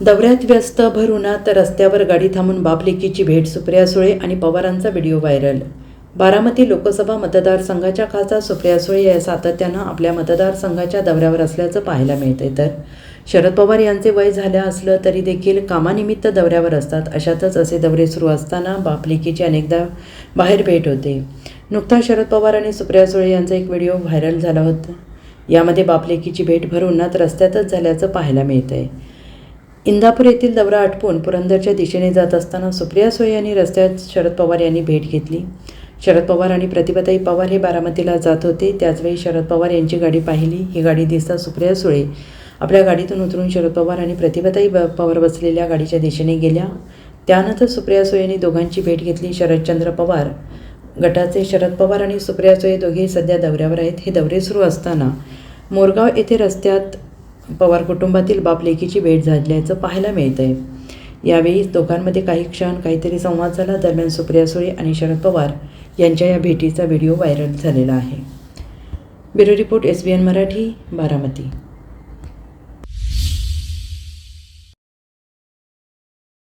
दौऱ्यात व्यस्त भर तर रस्त्यावर गाडी थांबून बापलेकीची भेट सुप्रिया सुळे आणि पवारांचा व्हिडिओ व्हायरल. बारामती लोकसभा मतदारसंघाच्या खासदार सुप्रिया सुळे या सातत्यानं आपल्या मतदारसंघाच्या दौऱ्यावर असल्याचं पाहायला मिळते तर शरद पवार यांचे वय झालं असलं तरी देखील कामानिमित्त दौऱ्यावर असतात. अशातच असे दौरे सुरू असताना बापलेकीची अनेकदा बाहेर भेट होते. नुकताच शरद पवार आणि सुप्रिया सुळे यांचा एक व्हिडिओ व्हायरल झाला होता. यामध्ये बापलेकीची भेट भरून रस्त्यातच झाल्याचं पाहायला मिळतंय. इंदापूर येथील दौरा आटपून पुरंदरच्या दिशेने जात असताना सुप्रिया सोय यांनी रस्त्यात शरद पवार यांनी भेट घेतली. शरद पवार आणि प्रतिभाताई पवार हे बारामतीला जात होते. त्याचवेळी शरद पवार यांची गाडी पाहिली. ही गाडी दिसता सुप्रिया सुळे आपल्या गाडीतून उतरून शरद पवार आणि प्रतिभाताई ब- पवार बसलेल्या गाडीच्या दिशेने गेल्या. त्यानंतर सुप्रिया सुळे यांनी दोघांची भेट घेतली. शरदचंद्र पवार गटाचे शरद पवार आणि सुप्रिया सुळे दोघे सध्या दौऱ्यावर आहेत. हे दौरे सुरू असताना मोरगाव येथे रस्त्यात पवार कुटुंबातील बापलेकीची भेट झाल्याचं पाहायला मिळतं आहे यावेळी दोघांमध्ये काही क्षण काहीतरी संवाद झाला. दरम्यान सुप्रिया सुळे आणि शरद पवार यांच्या या भेटीचा व्हिडिओ व्हायरल झालेला आहे. Bureau report S B N Marathi Baramati.